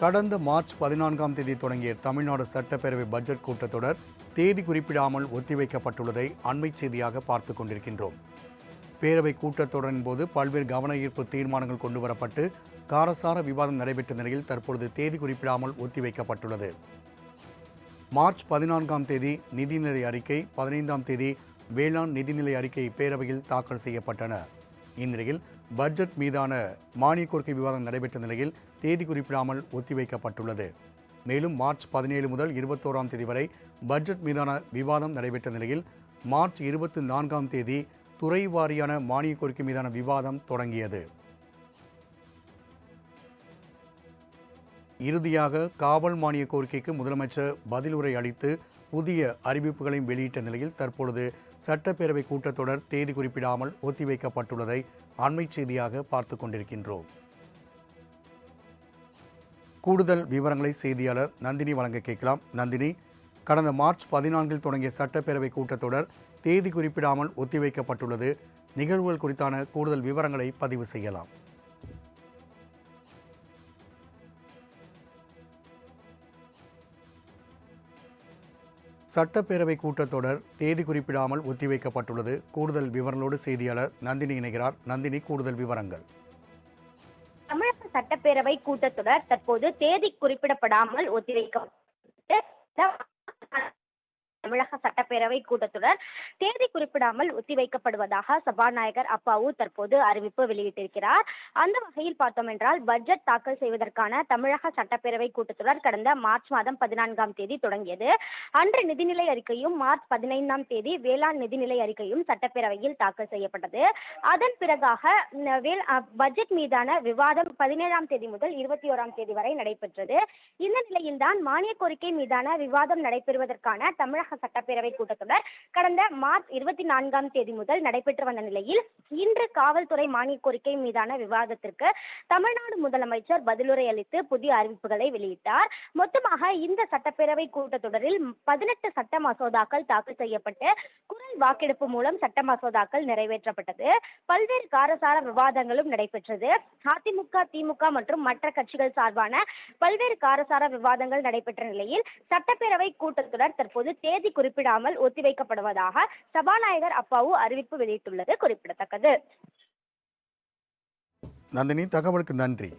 கடந்த மார்ச் பதினான்காம் தேதி தொடங்கிய தமிழ்நாடு சட்டப்பேரவை பட்ஜெட் கூட்டத்தொடர் தேதி குறிப்பிடாமல் ஒத்திவைக்கப்பட்டுள்ளதை அண்மை செய்தியாக பார்த்து கொண்டிருக்கின்றோம். பேரவை கூட்டத்தொடரின் போது பல்வேறு கவன ஈர்ப்பு தீர்மானங்கள் கொண்டுவரப்பட்டு காரசார விவாதம் நடைபெற்ற நிலையில் தற்பொழுது தேதி குறிப்பிடாமல் ஒத்திவைக்கப்பட்டுள்ளது. மார்ச் பதினான்காம் தேதி நிதிநிலை அறிக்கை பதினைந்தாம் தேதி வேளாண் நிதிநிலை அறிக்கை பேரவையில் தாக்கல் செய்யப்பட்டன. இந்நிலையில் பட்ஜெட் மீதான மானிய கோரிக்கை விவாதம் நடைபெற்ற நிலையில் தேதி குறிப்பிடாமல் ஒத்திவைக்கப்பட்டுள்ளது. மேலும் மார்ச் பதினேழு முதல் இருபத்தோராம் தேதி வரை பட்ஜெட் மீதான விவாதம் நடைபெற்ற நிலையில் மார்ச் இருபத்தி நான்காம் தேதி துறை வாரியான மானிய கோரிக்கை மீதான விவாதம் தொடங்கியது. இறுதியாக காவல் மானிய கோரிக்கைக்கு முதலமைச்சர் பதிலுரை அளித்து புதிய அறிவிப்புகளையும் வெளியிட்ட நிலையில் தற்பொழுது சட்டப்பேரவை கூட்டத்தொடர் தேதி குறிப்பிடாமல் ஒத்திவைக்கப்பட்டுள்ளதை அண்மை செய்தியாக பார்த்து கொண்டிருக்கின்றோம். கூடுதல் விவரங்களை செய்தியாளர் நந்தினி வழங்க கேட்கலாம். நந்தினி கடந்த மார்ச் பதினான்கில் தொடங்கிய சட்டப்பேரவை கூட்டத்தொடர் தேதி குறிப்பிடாமல் ஒத்திவைக்கப்பட்டுள்ளது. நிகழ்வுகள் குறித்தான கூடுதல் விவரங்களை பதிவு செய்யலாம். சட்டப்பேரவை கூட்டத்தொடர் தேதி குறிப்பிடாமல் ஒத்திவைக்கப்பட்டுள்ளது. கூடுதல் விவரங்களோடு செய்தியாளர் நந்தினி இணைகிறார். நந்தினி கூடுதல் விவரங்கள். தமிழக சட்டப்பேரவை கூட்டத்தொடர் தற்போது தேதி குறிப்பிடப்படாமல் ஒத்திவைக்கப்பட்டு தமிழக சட்டப்பேரவை கூட்டத்தொடர் தேதி குறிப்பிடாமல் ஒத்திவைக்கப்படுவதாக சபாநாயகர் அப்பாவு தற்போது அறிவிப்பு வெளியிட்டிருக்கிறார். அந்த வகையில் பார்த்தோம் என்றால் பட்ஜெட் தாக்கல் செய்வதற்கான தமிழக சட்டப்பேரவை கூட்டத்தொடர் கடந்த மார்ச் மாதம் பதினான்காம் தேதி தொடங்கியது. அன்று நிதிநிலை அறிக்கையும் மார்ச் பதினைந்தாம் தேதி வேளாண் நிதிநிலை அறிக்கையும் சட்டப்பேரவையில் தாக்கல் செய்யப்பட்டது. அதன் பிறகாக பட்ஜெட் மீதான விவாதம் பதினேழாம் தேதி முதல் இருபத்தி ஓராம் தேதி வரை நடைபெற்றது. இந்த நிலையில்தான் மானிய கோரிக்கை மீதான விவாதம் நடைபெறுவதற்கான தமிழக சட்டப்பேரவை கூட்டத்தொடர் கடந்த மார்ச் இருபத்தி நான்காம் தேதி முதல் நடைபெற்று வந்த நிலையில் இன்று காவல்துறை மானிய கோரிக்கை மீதான விவாதத்திற்கு தமிழ்நாடு முதலமைச்சர் பதிலுரை அளித்து புதிய அறிவிப்புகளை வெளியிட்டார். மொத்தமாக இந்த சட்டப்பேரவை கூட்டத்தொடரில் பதினெட்டு சட்ட மசோதாக்கள் தாக்கல் செய்யப்பட்டு குரல் வாக்கெடுப்பு மூலம் சட்ட மசோதாக்கள் நிறைவேற்றப்பட்டது. பல்வேறு காரசார விவாதங்களும் நடைபெற்றது. அதிமுக திமுக மற்றும் மற்ற கட்சிகள் சார்பான பல்வேறு காரசார விவாதங்கள் நடைபெற்ற நிலையில் சட்டப்பேரவை கூட்டத்தொடர் தற்போது தேதி குறிப்பிடாமல் ஒத்திவைக்கப்படுவதாக சபாநாயகர் அப்பாவு அறிவிப்பு வெளியிட்டுள்ளது குறிப்பிடத்தக்கது. நந்தினி தகவலுக்கு நன்றி.